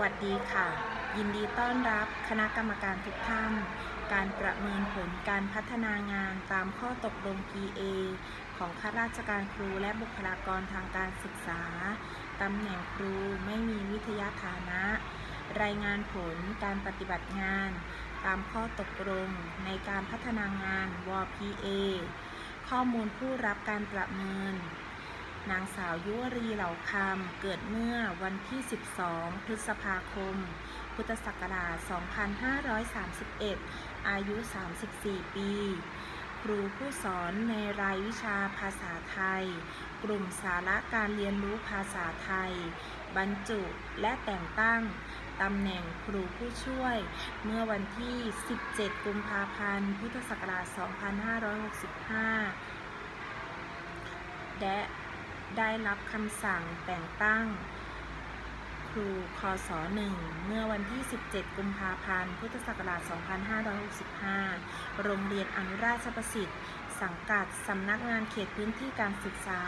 วัสดีค่ะ ยินดีต้อนรับคณะกรรมการทุกท่าน การประเมินผลการพัฒนางานตามข้อตกลง PA ของข้าราชการครูและบุคลากรทางการศึกษา ตำแหน่งครูไม่มีวิทยาฐานะ รายงานผลการปฏิบัติงาน ตามข้อตกลงในการพัฒนางานว PA ข้อมูลผู้รับการประเมิน นางสาวยุวรีเหล่าคำเกิดเมื่อวันที่ 12 พฤษภาคม พุทธศักราช 2531 อายุ 34 ปี ครูผู้สอนในรายวิชาภาษาไทย กลุ่มสาระการเรียนรู้ภาษาไทย บรรจุและแต่งตั้งตำแหน่งครูผู้ช่วย เมื่อวันที่ 17 กุมภาพันธ์ พุทธศักราช 2565 และ ได้รับคำสั่งแต่งตั้ง ครูคศ1เมื่อวันที่ 17 กุมภาพันธ์ พุทธศักราช 2565 โรงเรียนอนุราชประสิทธิ์ สังกัดสำนักงานเขตพื้นที่การศึกษา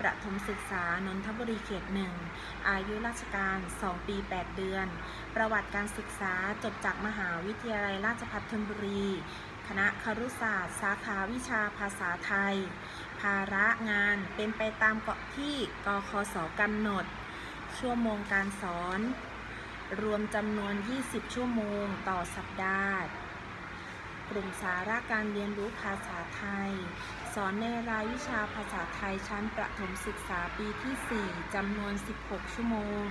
ประถมศึกษานนทบุรีเขต1อายุราชการ 2 ปี 8 เดือน ประวัติการศึกษาจบจากมหาวิทยาลัยราชภัฏธนบุรี คณะครุศาสตร์ สาขาวิชาภาษาไทย ภาระงานเป็นไปตามเกาะที่กคสกำหนด ชั่วโมงการสอน รวมจำนวน 20 ชั่วโมงต่อสัปดาห์ กลุ่มสาระการเรียนรู้ภาษาไทย อนในรายวิชาภาษาไทยชั้นประถมศึกษาปีที่ 4 จำนวน 16 ชั่วโมง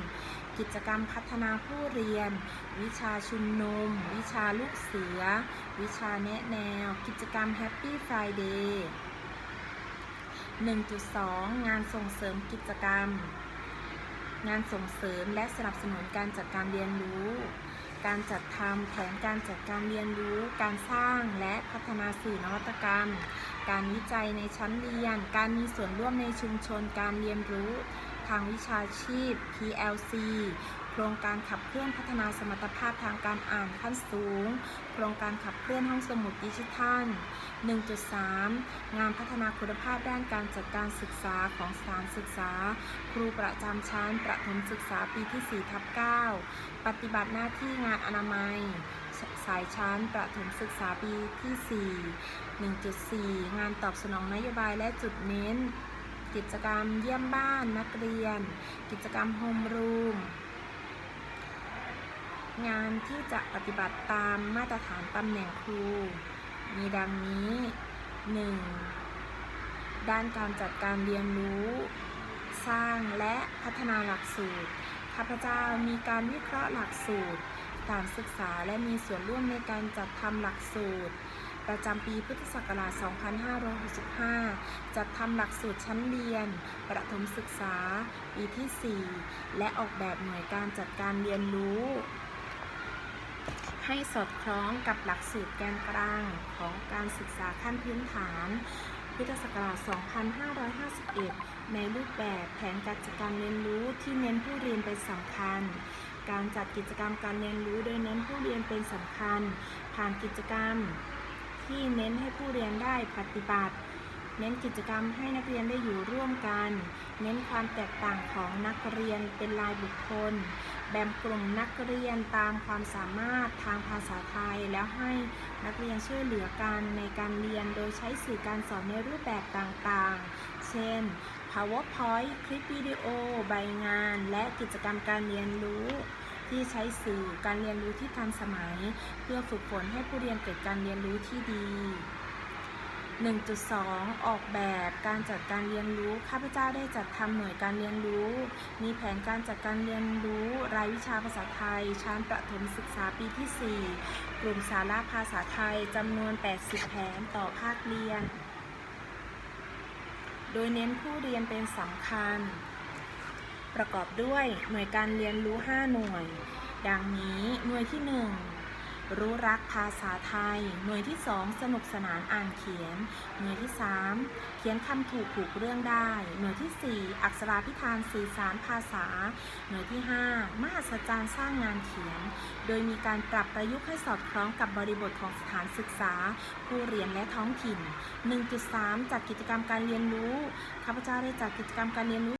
กิจกรรมพัฒนาผู้เรียน วิชาชุมนุม วิชาลูกเสือ วิชาแนะแนว กิจกรรม Happy Friday 1.2 งานส่งเสริมกิจกรรม งานส่งเสริมและสนับสนุนการจัดการเรียนรู้ การจัดทำแผนการจัดการเรียนรู้ การสร้างและพัฒนาสื่อนวัตกรรม การวิจัยในชั้นเรียน การมีส่วนร่วมในชุมชน การเรียนรู้ทางวิชาชีพ PLC โครงการขับเคลื่อนพัฒนาสมรรถภาพทางการอ่านขั้นสูง โครงการขับเคลื่อนห้องสมุดดิจิทัล 1.3 งานพัฒนาคุณภาพด้านการจัดการศึกษาของสถานศึกษา ครูประจำชั้นประถมศึกษาปีที่4ทับ9ปฏิบัติหน้าที่งานอนามัย สายชั้นประถมศึกษาปีที่ 4 1.4 งานตอบสนองนโยบายและจุดเน้น กิจกรรมเยี่ยมบ้านนักเรียน กิจกรรมโฮมรูมงานที่จะปฏิบัติตามมาตรฐานตำแหน่งครู มีดังนี้ 1. ด้านการจัดการเรียนรู้ สร้างและพัฒนาหลักสูตรข้าพเจ้ามีการวิเคราะห์หลักสูตร การศึกษาและมีส่วนร่วมในการจัดทำหลักสูตร ประจำปีพุทธศักราช 2565 จัดทำหลักสูตรชั้นเรียน ประถมศึกษา ปีที่ 4 และออกแบบหน่วยการจัดการเรียนรู้ ให้สอดคล้องกับหลักสูตรแกนกลางของการศึกษาขั้นพื้นฐานพุทธศักราช 2551 ในรูปแบบแผนการจัดการเรียนรู้ที่เน้นผู้เรียนเป็นสำคัญ การจัดกิจกรรมการเรียนรู้โดยเน้นผู้เรียนเป็นสำคัญ ผ่านกิจกรรมที่เน้นให้ผู้เรียนได้ปฏิบัติ เน้นกิจกรรมให้นักเรียนได้อยู่ร่วมกัน เน้นความแตกต่างของนักเรียนเป็นรายบุคคล บ่งกลุ่มนักเรียนตามความสามารถทางภาษาไทย แล้วให้นักเรียนช่วยเหลือกันในการเรียนโดยใช้สื่อการสอนในรูปแบบต่างๆ เช่น PowerPoint คลิปวิดีโอ ใบงาน และกิจกรรมการเรียนรู้ ที่ใช้สื่อการเรียนรู้ที่ทันสมัย เพื่อฝึกฝนให้ผู้เรียนเกิดการเรียนรู้ที่ดี 1.2 ออกแบบการจัดการเรียนรู้ ข้าพเจ้าได้จัดทำหน่วยการเรียนรู้ มีแผนการจัดการเรียนรู้ รายวิชาภาษาไทย ชั้นประถมศึกษาปีที่ 4 กลุ่มสาระภาษาไทยจำนวน 80 แผนต่อภาคเรียน โดยเน้นผู้เรียนเป็นสำคัญ ประกอบด้วยหน่วยการเรียนรู้ 5 หน่วย ดังนี้หน่วยที่ 1 รู้รักภาษาไทย หน่วยที่ 2 สนุกสนานอ่านเขียน หน่วยที่ 3 เขียนคำถูกผูกเรื่องได้ หน่วยที่ 4 อักษราพิธานสื่อสารภาษา หน่วยที่ 5 มหัศจรรย์สร้างงานเขียน โดยมีการปรับประยุกต์ให้สอดคล้องกับบริบทของสถานศึกษา ผู้เรียนและท้องถิ่น 1.3 จัดกิจกรรมการเรียนรู้ ข้าพเจ้าได้จัดกิจกรรมการเรียนรู้